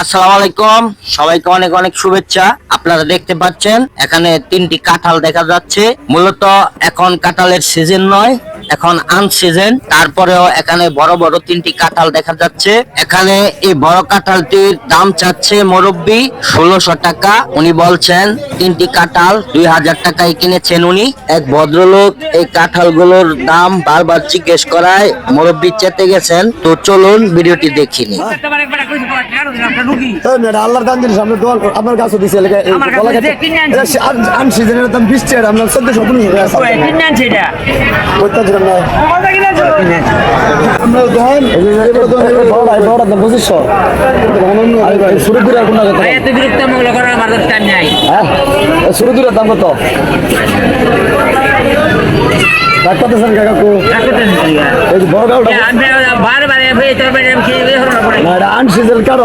আসসালামু আলাইকুম। সবাইকে অনেক অনেক শুভেচ্ছা। আপনারা দেখতে পাচ্ছেন, এখানে তিনটি কাঁঠাল দেখা যাচ্ছে। মূলত এখন কাঁঠালের সিজন নয়। এখন আনসিজন তারপরেও এখানে বড় বড় তিনটি কাঁঠাল দেখা যাচ্ছে। এখানে এই বড় কাঁঠালটির দাম চাচ্ছে মুরব্বী ষোলোশো টাকা। উনি বলছেন তিনটি কাঁঠাল দুই হাজার টাকায় কিনেছেন উনি। এক ভদ্রলোক এই কাঁঠালগুলোর দাম বারবার জিজ্ঞেস করায় মুরব্বী চেতে গেছেন। তো চলুন ভিডিওটি দেখিনি আল্লাহর দান জিনিস আমরা দোয়াল আপনার কাছে দিছি দাম বিশ টাকা আমরা চোদ্দশো পনেরোশো টাকা আছে করতেছিলাম না আমরা দোকান এবার দোকান এবার বড় দাম কত হ্যাঁ শুরু করে দাম কত রাখ করতেছেন কাকু এই যে বড় না এটা কারও